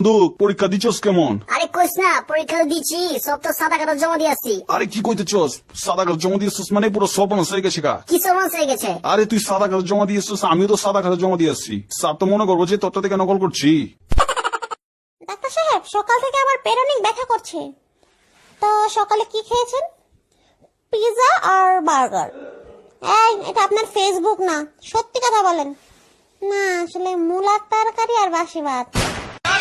বন্ধু পরীক্ষা দিচ্ছস কেমন? আরে কইস না পরীক্ষা তো দিচ্ছি সব তো সাদা কাটা জমা দিয়ে আসছি আরে কি কইতেছস? সাদা কাগজ জমা দিয়েছিস মানে পুরো সর্বনাশ হয়ে গেছে গা? কি সমাজ হয়ে গেছে? আরে তুই সাদা কাগজ জমা দিয়েছিস আমিও তো সাদা কাগজ জমা দিয়ে আসছি স্যার তো মনে করব যে তোরটা থেকে নকল করছি। ডাক্তার সাহেব সকাল থেকে আমার পেরোনিক ব্যথা করছে। তো সকালে কি খেয়েছেন? পিৎজা আর বার্গার। এই এটা আপনার ফেসবুক না সত্যি কথা বলেন। না আসলে মূলার তরকারি আর বাসি ভাত।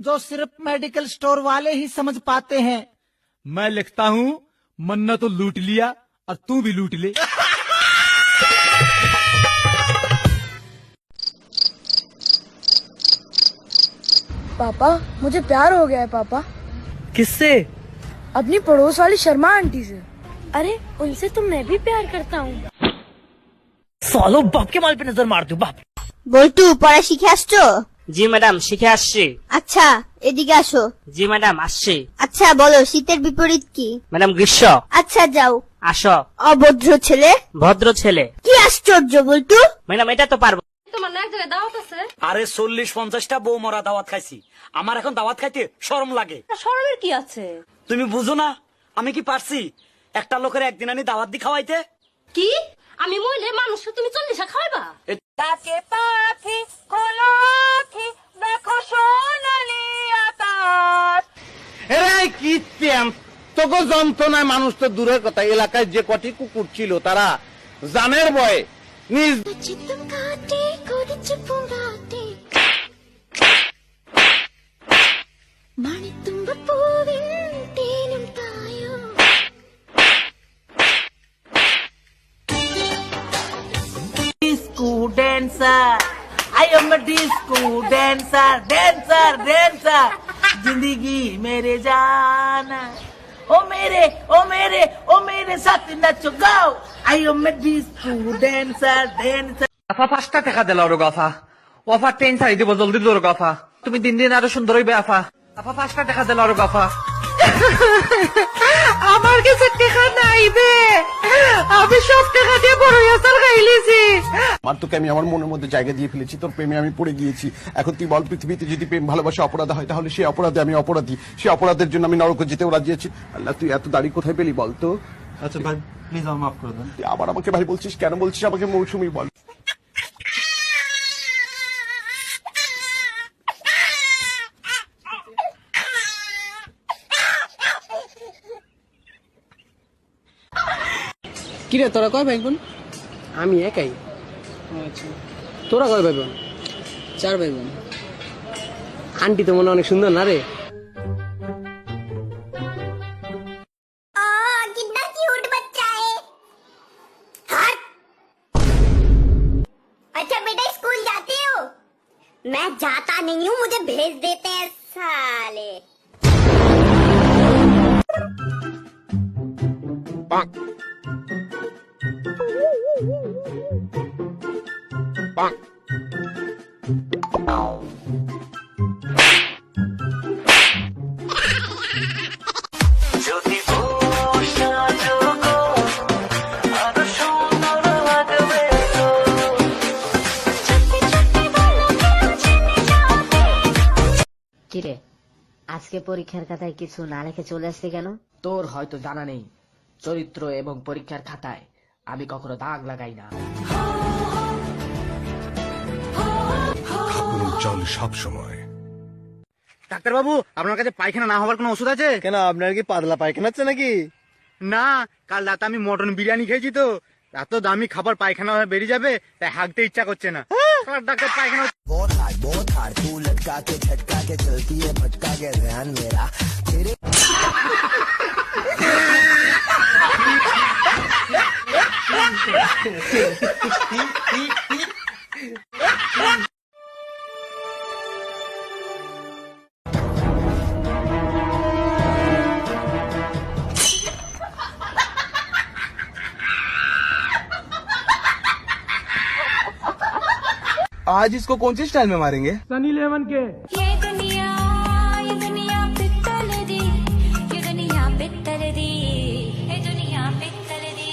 जो सिर्फ मेडिकल स्टोर वाले ही समझ पाते हैं मैं लिखता हूँ मन्ना तो लूट लिया और तू भी लूट ले पापा मुझे प्यार हो गया है पापा किससे अपनी पड़ोस वाली शर्मा आंटी से अरे उनसे तो मैं भी प्यार करता हूँ सालो बाप के माल पे नजर मार दू बाप বল্টু পড়া শিখে আসছো জি ম্যাডাম শিখে আসছি। আচ্ছা এদিকে আসো। জি ম্যাডাম আসছি। আচ্ছা বলো শীতের বিপরীত কি? ম্যাডাম গ্রীষ্ম। আচ্ছা যাও। আসো। অভদ্র ছেলে? ভদ্র ছেলে। কি আশ্চর্য বল্টু? ম্যাডাম এটা তো পারব। আরে চল্লিশ পঞ্চাশটা বউ মরা দাওয়াত খাইছি। আমার এখন দাওয়াত খাইতে শরম লাগে। শরমের কি আছে? তুমি বুঝো না আমি কি পারছি একটা লোকের একদিন আনি দাওয়াত দি খাওয়াইতে? কি? আমি মহিলা মানুষকে তুমি চল্লিশা খাওয়াইবা? তাকে পাখি কলাখি দেখো সোনালি আকাশ। এরে কি প্যাম তোকে যন্ত্রণায় মানুষ তো দূরের কথা এলাকায় যে কটি কুকুর ছিল তারা জানের বয়ে নিজ মানে তুমি পুরিন dancer I am a disco dancer dancer dancer जिंदगी मेरे जाना ओ मेरे ओ मेरे ओ मेरे साथ नाचो गाओ I am a disco dancer dancer আফা পাঁচটা টাকা দিল ওর গাফা ওফা ট্রেন ছাড়ি দিব জলদি তোর গাফা তুমি দিন দিন আরো সুন্দর হইবে আফা আফা পাঁচটা টাকা দিল ওর গাফা আমার কাছে টাকা নাই বে আমি সব টাকা দিয়ে বড় আসার খাইলেছি আমার তোকে আমি আমার মনের মধ্যে জায়গা দিয়ে ফেলেছি তোর প্রেমে আমি পড়ে গিয়েছি। এখন তুই বল পৃথিবীতে যদি প্রেম ভালোবাসা অপরাধ হয় তাহলে সেই অপরাধে আমি অপরাধী। সেই অপরাধের জন্য আমি নরকে যেতেও রাজি আছি। আল্লাহ তুই এত দাড়ি কোথায় পেলি বলতো আচ্ছা ভাই প্লিজ আমার মাফ করে দেন। আবার আমাকে ভাই বলছিস কেন বলছিস আমাকে মৌসুমি বল? কিরে তোরা কয় ভাই বোন আমি একাই আচ্ছা তোরা কয় ভাই বোন চার ভাই বোন আন্টি তো মনে অনেক সুন্দর না রে आ कितना क्यूट बच्चा है हट अच्छा बेटा स्कूल जाते हो मैं जाता नहीं हूँ मुझे भेज देते हैं साले কিরে আজকে পরীক্ষার খাতায় কিছু না লিখে চলে আসছে কেন? তোর হয়তো জানা নেই চরিত্র এবং পরীক্ষার খাতায় আমি কখনো দাগ লাগাই না। চল সব সময় ডাক্তার বাবু আপনার কাছে পায়খানা না হওয়ার কোনো ওষুধ আছে? কেন আপনার কি পাতলা পায়খানা আছে নাকি? না কাল রাতে আমি মটন বিরিয়ানি খেয়েছি তো। এত দামি খাবার পায়খানা হয়ে বেরিয়ে যাবে তাই হাঁকতে ইচ্ছা করছে না। ডাক্তার পায়খানা बहुत हार तू लटका के झटका के चलती है भटका के ध्यान मेरा तेरे आज इसको कौन सी स्टाइल में मारेंगे सनी लेवन के ये दुनिया ये दुनिया पित्तल दी ये दुनिया पित्तल दी ये दुनिया पित्तल दी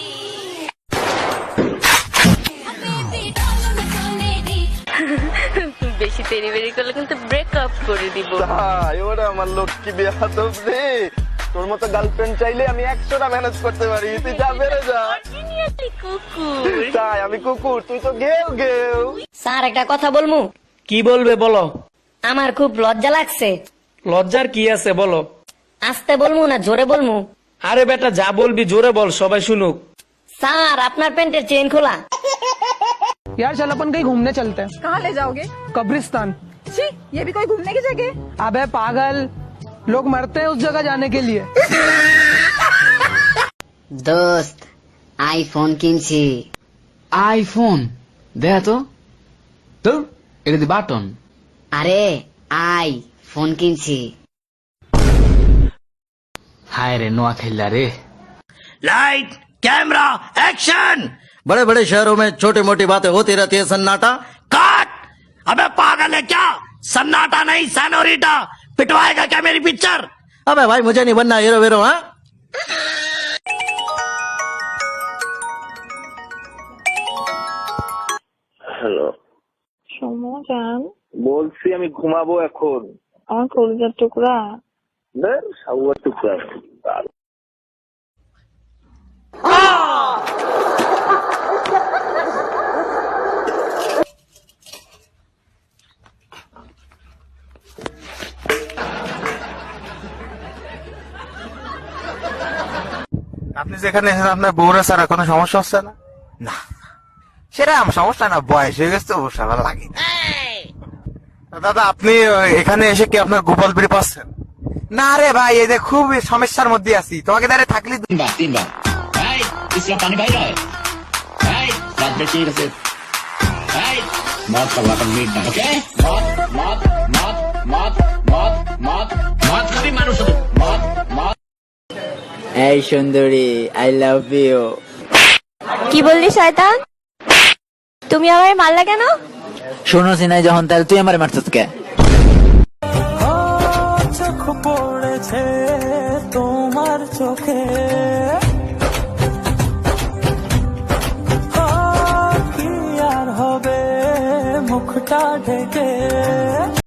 বেশি তেরি বেরি করলে কিন্তু ব্রেকআপ করে দিব এবারে আমার লক্ষ্মী বেহাতব রে তোর মতো গার্লফ্রেন্ড চাইলে আমি একশোটা ম্যানেজ করতে পারি তুই যা বেড়ে যা কুকুর তাই আমি কুকুর তুই তো গেল গেল স্যার একটা কথা বলমু কি বলবে বলো আমার খুব লজ্জা লাগছে লজ্জার কি আছে বলো আসতে বলমু না জোরে বলমু আরে বেটা যা বলবি জোরে বল সবাই শুনুক স্যার আপনার প্যান্টের চেন খোলা यार चल अपन कहीं घूमने चलते हैं कहाँ ले जाओगे कब्रिस्तान छी ये भी कोई घूमने की जगह अबे पागल लोग मरते हैं उस जगह जाने के लिए দোস্ত আইফোন কিনছি আইফোন দেখ তো তো এটা দি বাটন আরে আই ফোন কিনছি হায় রে নোয়া খেললা রে लाइट कैमरा एक्शन बड़े बड़े शहरों में छोटी मोटी बातें होती रहती है सन्नाटा काट अबे पागल है क्या सन्नाटा नहीं सैनोरिटा पिटवाएगा क्या मेरी पिक्चर अबे भाई मुझे नहीं बनना हीरो वीरो हाँ হ্যালো সমজান বলছি আমি ঘুমাবো এখন আমার কলিজার টুকরা সাবুয়ার টুকরা আপনি যেখানে এসেছেন আপনার বউরা ছাড়া কোনো সমস্যা হচ্ছে না? না। সেটা আমার সমস্যা না বয়স হয়ে গেছে তো সারা লাগে দাদা আপনি এখানে এসে কি আপনার গোপাল বিড়ি পাচ্ছেন? না রে ভাই এই যে খুব সমস্যার মধ্যে আছি। তোমাকে দাঁড়িয়ে থাকলে তিনবার তিনবার। পানি বাইরে। হয় এই রাত এই সুন্দরী আই লাভ ইউ কি বললি শয়তান? তুমি আমায় মারলা কেন? শোনো সিনাই যখন তাহলে তুই আমার মারছিস কে? চোখ পড়েছে তোমার চোখে। কি আর হবে মুখটা ঢেকে?